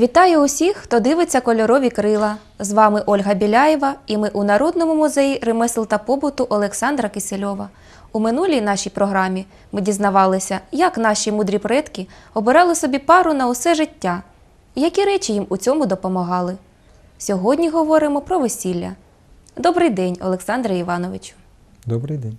Вітаю усіх, хто дивиться кольорові крила. З вами Ольга Біляєва, і ми у Народному музеї ремесел та побуту Олександра Кисельова. У минулій нашій програмі ми дізнавалися, як наші мудрі предки обирали собі пару на усе життя, які речі їм у цьому допомагали. Сьогодні говоримо про весілля. Добрий день, Олександре Івановичу. Добрий день.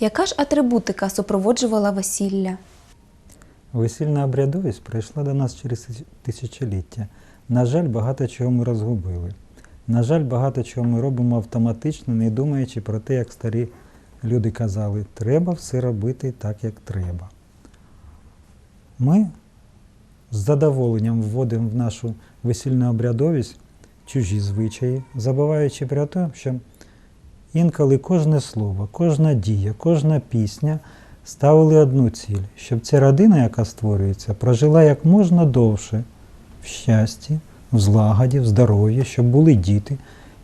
Яка ж атрибутика супроводжувала весілля? Весільна обрядовість прийшла до нас через тисячоліття. На жаль, багато чого ми розгубили. На жаль, багато чого ми робимо автоматично, не думаючи про те, як старі люди казали, треба все робити так, як треба. Ми з задоволенням вводимо в нашу весільну обрядовість чужі звичаї, забуваючи про те, що інколи кожне слово, кожна дія, кожна пісня ставили одну ціль, щоб ця родина, яка створюється, прожила як можна довше в щасті, в злагоді, в здоров'ї, щоб були діти,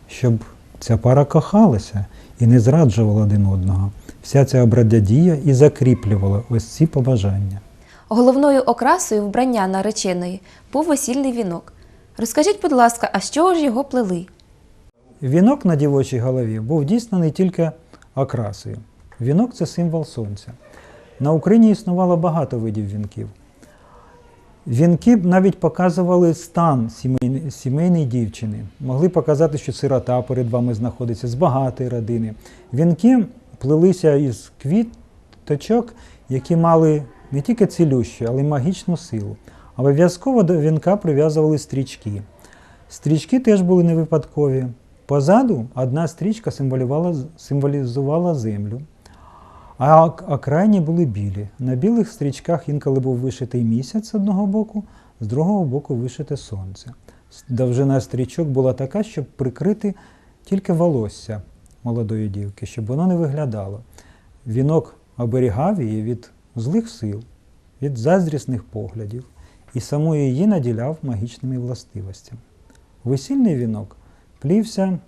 щоб ця пара кохалася і не зраджувала один одного. Вся ця обрядядія і закріплювала ось ці побажання. Головною окрасою вбрання нареченої був весільний вінок. Розкажіть, будь ласка, а з чого ж його плели? Вінок на дівочій голові був дійсно не тільки окрасою. Вінок це символ сонця. На Україні існувало багато видів вінків. Вінки навіть показували стан сімейної, сімейної дівчини. Могли показати, що сирота перед вами знаходиться з багатої родини. Вінки плелися із квіточок, які мали не тільки цілющу, але й магічну силу. Обов'язково до вінка прив'язували стрічки. Стрічки теж були не випадкові. Позаду одна стрічка символізувала землю, а ок- окрайні були білі. На білих стрічках інколи був вишитий місяць з одного боку, з другого боку вишите сонце. Довжина стрічок була така, щоб прикрити тільки волосся молодої дівки, щоб воно не виглядало. Вінок оберігав її від злих сил, від заздрісних поглядів і саму її наділяв магічними властивостями. Весільний вінок плівся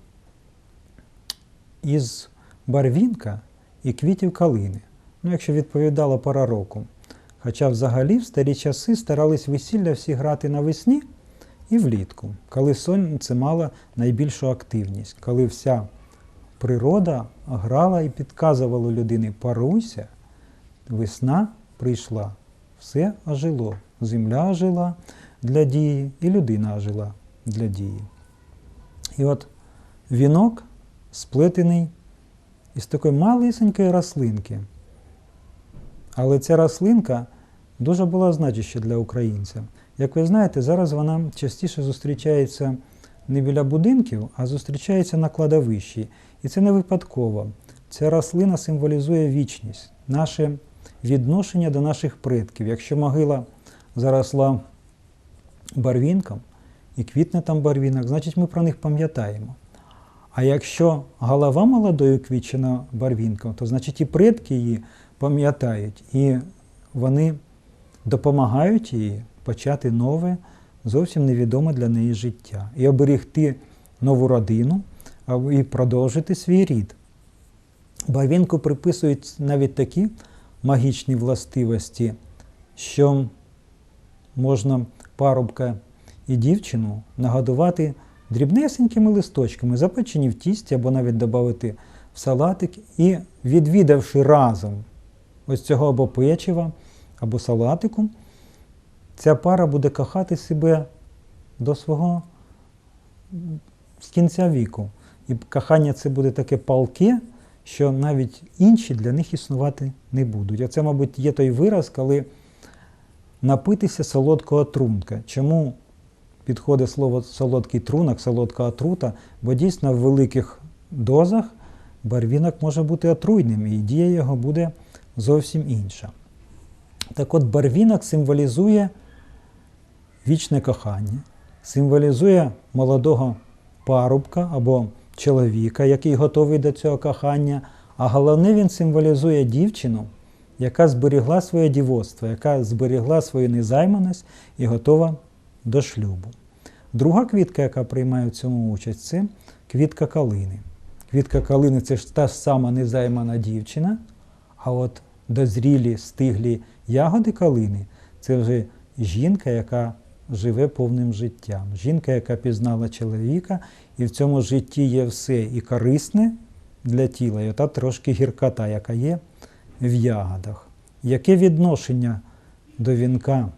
із барвінка і квітів калини, ну, якщо відповідала пора року. Хоча взагалі в старі часи старались весілля всі грати навесні і влітку, коли сонце мало найбільшу активність, коли вся природа грала і підказувала людині паруйся, весна прийшла, все ожило. Земля ожила для дії, і людина ожила для дії. І от вінок сплетений із такої малесенької рослинки. Але ця рослинка дуже була значуща для українця. Як ви знаєте, зараз вона частіше зустрічається не біля будинків, а зустрічається на кладовищі. І це не випадково. Ця рослина символізує вічність, наше відношення до наших предків. Якщо могила заросла барвінком і квітне там барвінок, значить ми про них пам'ятаємо. А якщо голова молодої квітчена барвінком, то значить і предки її пам'ятають, і вони допомагають їй почати нове, зовсім невідоме для неї життя. І оберегти нову родину і продовжити свій рід. Барвінку приписують навіть такі магічні властивості, що можна парубка і дівчину нагодувати дрібнесенькими листочками, запечені в тісті або навіть додати в салатик, і відвідавши разом ось цього або печива, або салатику, ця пара буде кохати себе до свого з кінця віку. І кохання це буде таке палке, що навіть інші для них існувати не будуть. Оце, мабуть, є той вираз, коли напитися солодкого трунка. Чому підходить слово солодкий трунок, солодка отрута? Бо дійсно в великих дозах барвінок може бути отруйним, і дія його буде зовсім інша. Так от барвінок символізує вічне кохання, символізує молодого парубка або чоловіка, який готовий до цього кохання, а головне він символізує дівчину, яка зберігла своє дівоцтво, яка зберігла свою незайманість і готова до шлюбу. Друга квітка, яка приймає в цьому участь, це квітка калини. Квітка калини це ж та ж сама незаймана дівчина, а от дозрілі, стиглі ягоди калини це вже жінка, яка живе повним життям. Жінка, яка пізнала чоловіка, і в цьому житті є все і корисне для тіла, і ота трошки гіркота, яка є в ягодах. Яке відношення до вінка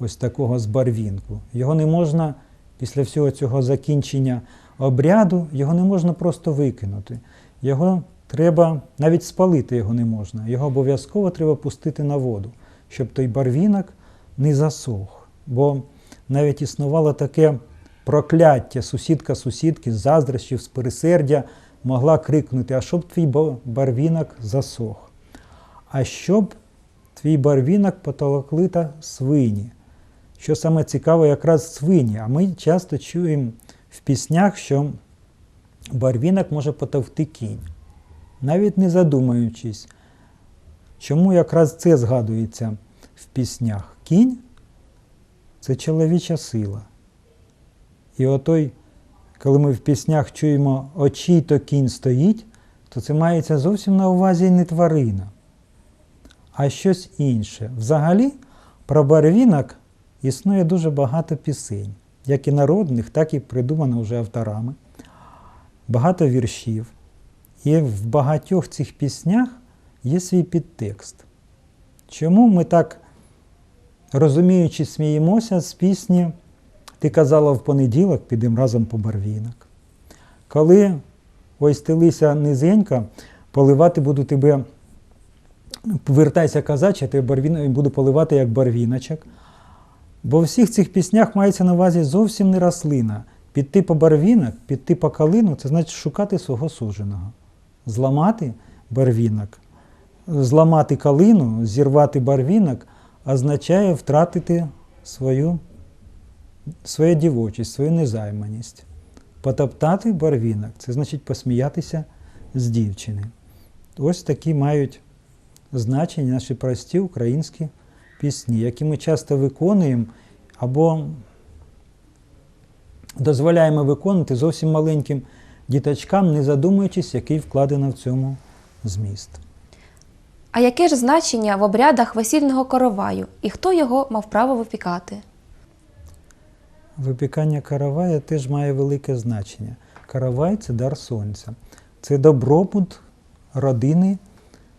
ось такого з барвінку? Його не можна після всього цього закінчення обряду, його не можна просто викинути. Його треба, навіть спалити його не можна. Його обов'язково треба пустити на воду, щоб той барвінок не засох. Бо навіть існувало таке прокляття сусідка сусідки з заздрощів, з пересердя могла крикнути, а щоб твій барвінок засох. А щоб твій барвінок потолокли та свині. Що саме цікаво, якраз свині. А ми часто чуємо в піснях, що барвінок може потовти кінь. Навіть не задумуючись, чому якраз це згадується в піснях. Кінь це чоловіча сила. І отой, коли ми в піснях чуємо очій то кінь стоїть, то це мається зовсім на увазі не тварина, а щось інше. Взагалі, про барвінок існує дуже багато пісень, як і народних, так і придумано вже авторами. Багато віршів. І в багатьох цих піснях є свій підтекст. Чому ми так, розуміючи, сміємося з пісні Ти казала в понеділок, підемо разом по барвінок. Коли ой стелися низенько, поливати буду тебе, вертайся казача, тебе барвін, буду поливати як барвіночок. Бо в всіх цих піснях мається на увазі зовсім не рослина. Піти по барвінок, піти по калину це значить шукати свого суженого. Зламати барвінок, зламати калину, зірвати барвінок означає втратити свою, свою дівочість, свою незайманість. Потоптати барвінок це значить посміятися з дівчини. Ось такі мають значення наші прості українські пісні, які ми часто виконуємо або дозволяємо виконувати зовсім маленьким діточкам, не задумуючись, який вкладено в цьому зміст. А яке ж значення в обрядах весільного короваю і хто його мав право випікати? Випікання каравая теж має велике значення. Каравай це дар сонця, це добробут родини,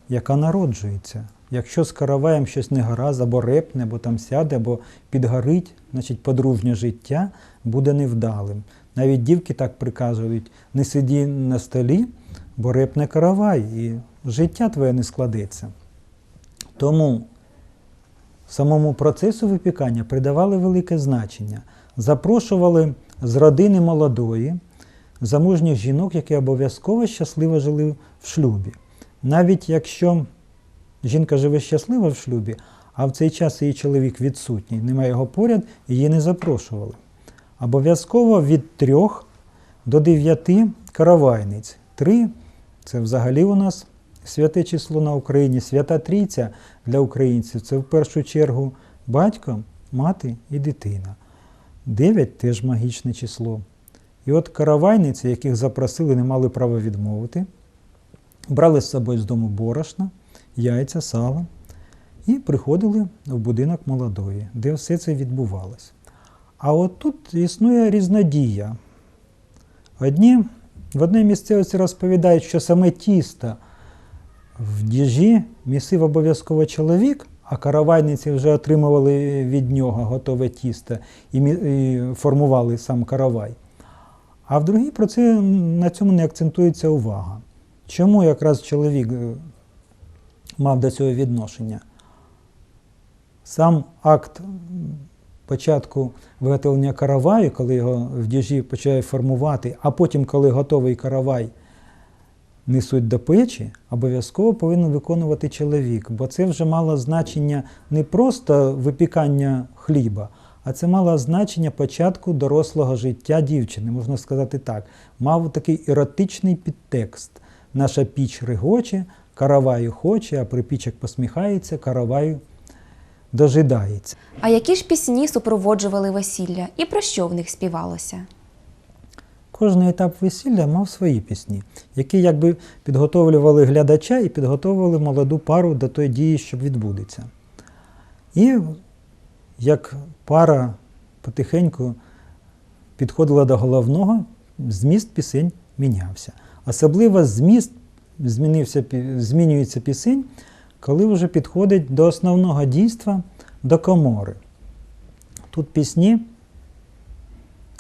яка народжується. Якщо з караваєм щось не гаразд, або репне, або там сяде, або підгорить, значить подружнє життя буде невдалим. Навіть дівки так приказують: не сиді на столі, бо репне каравай, і життя твоє не складеться. Тому самому процесу випікання придавали велике значення. Запрошували з родини молодої, замужніх жінок, які обов'язково щасливо жили в шлюбі. Навіть якщо жінка живе щасливо в шлюбі, а в цей час її чоловік відсутній, немає його поряд, її не запрошували. Обов'язково від трьох до дев'яти каравайниць. Три це взагалі у нас святе число на Україні, свята трійця для українців це в першу чергу батько, мати і дитина. Дев'ять теж магічне число. І от каравайниці, яких запросили, не мали права відмовити, брали з собою з дому борошна, яйця, сало і приходили в будинок молодої, де все це відбувалося. А от тут існує різнодія. Одні в одній місцевості розповідають, що саме тісто в діжі місив обов'язково чоловік, а каравайниці вже отримували від нього готове тісто і, формували сам каравай. А в другій про це на цьому не акцентується увага. Чому якраз чоловік е, мав до цього відношення? Сам акт початку виготовлення караваю, коли його в діжі почали формувати, а потім, коли готовий каравай несуть до печі, обов'язково повинен виконувати чоловік, бо це вже мало значення не просто випікання хліба, а це мало значення початку дорослого життя дівчини, можна сказати так. Мав такий еротичний підтекст. Наша піч регоче, караваю хоче, а припічок посміхається, караваю дожидається. А які ж пісні супроводжували весілля і про що в них співалося? Кожний етап весілля мав свої пісні, які якби підготовлювали глядача і підготовили молоду пару до тої дії, що відбудеться. І як пара потихеньку підходила до головного, зміст пісень мінявся. Особливо зміст змінився, змінюється пісень, коли вже підходить до основного дійства, до комори. Тут пісні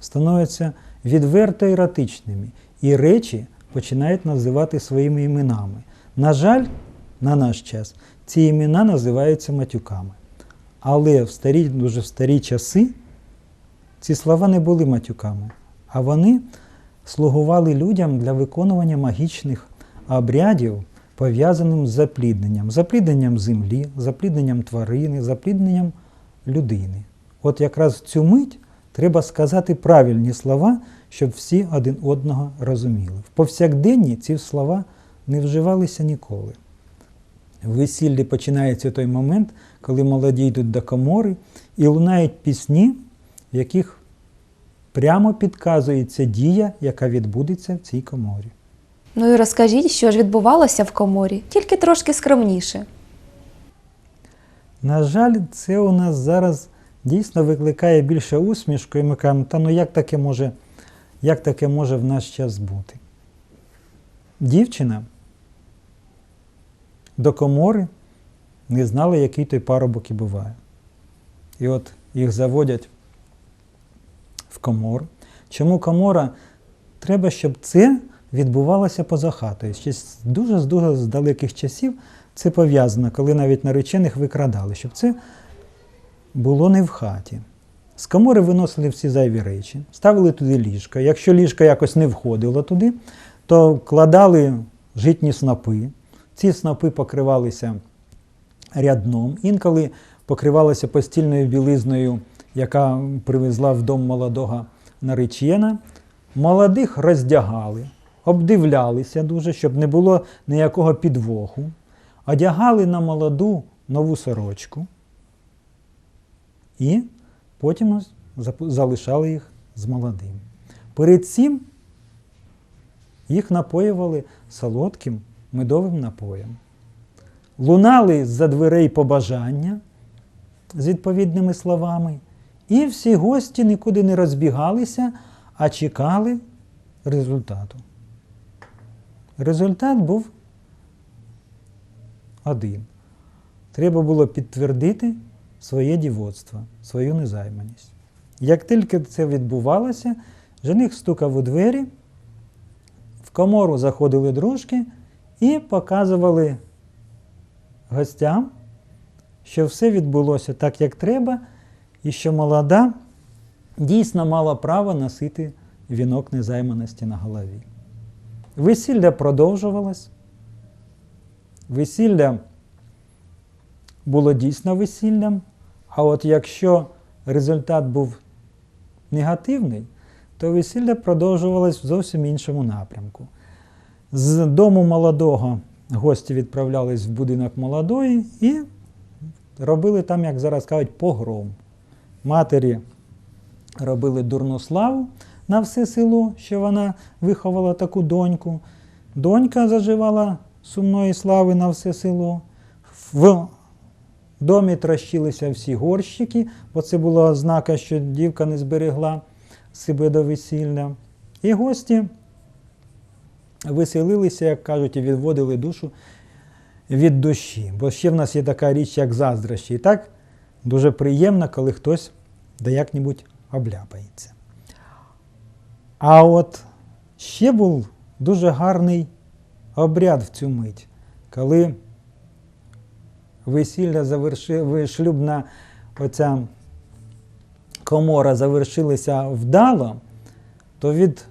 становляться відверто еротичними, і речі починають називати своїми іменами. На жаль, на наш час ці імена називаються матюками. Але в старі, дуже в старі часи ці слова не були матюками, а вони слугували людям для виконування магічних обрядів, пов'язаним з заплідненням, заплідненням землі, заплідненням тварини, заплідненням людини. От якраз в цю мить треба сказати правильні слова, щоб всі один одного розуміли. В повсякденні ці слова не вживалися ніколи. В весіллі починається той момент, коли молоді йдуть до комори і лунають пісні, в яких прямо підказується дія, яка відбудеться в цій коморі. Ну і розкажіть, що ж відбувалося в коморі, тільки трошки скромніше. На жаль, це у нас зараз дійсно викликає більше усмішку, і ми кажемо, та ну як таке може, як таке може в наш час бути? Дівчина до комори не знала, який той парубок і буває. І от їх заводять в комору. Чому комора? Треба, щоб це відбувалося поза хатою. Ще з дуже з далеких часів це пов'язано, коли навіть наречених викрадали, щоб це було не в хаті. З комори виносили всі зайві речі, ставили туди ліжко. Якщо ліжко якось не входило туди, то вкладали житні снопи. Ці снопи покривалися рядном, інколи покривалися постільною білизною, яка привезла в дом молодого наречена. Молодих роздягали, обдивлялися дуже, щоб не було ніякого підвоху, одягали на молоду нову сорочку і потім залишали їх з молодим. Перед цим їх напоювали солодким медовим напоєм. Лунали з-за дверей побажання з відповідними словами, і всі гості нікуди не розбігалися, а чекали результату. Результат був один. Треба було підтвердити своє дівоцтво, свою незайманість. Як тільки це відбувалося, жених стукав у двері, в комору заходили дружки і показували гостям, що все відбулося так, як треба, і що молода дійсно мала право носити вінок незайманості на голові. Весілля продовжувалось. Весілля було дійсно весіллям, а от якщо результат був негативний, то весілля продовжувалось в зовсім іншому напрямку. З дому молодого гості відправлялись в будинок молодої і робили там, як зараз кажуть, погром. Матері робили дурну славу на все село, що вона виховала таку доньку. Донька заживала сумної слави на все село. В домі трощилися всі горщики, бо це була ознака, що дівка не зберегла себе до весілля. І гості веселилися, як кажуть, і відводили душу від душі. Бо ще в нас є така річ, як заздрощі. І так дуже приємно, коли хтось да як-небудь обляпається. А от ще був дуже гарний обряд в цю мить, коли весілля заверши, шлюбна оця комора завершилася вдало, то від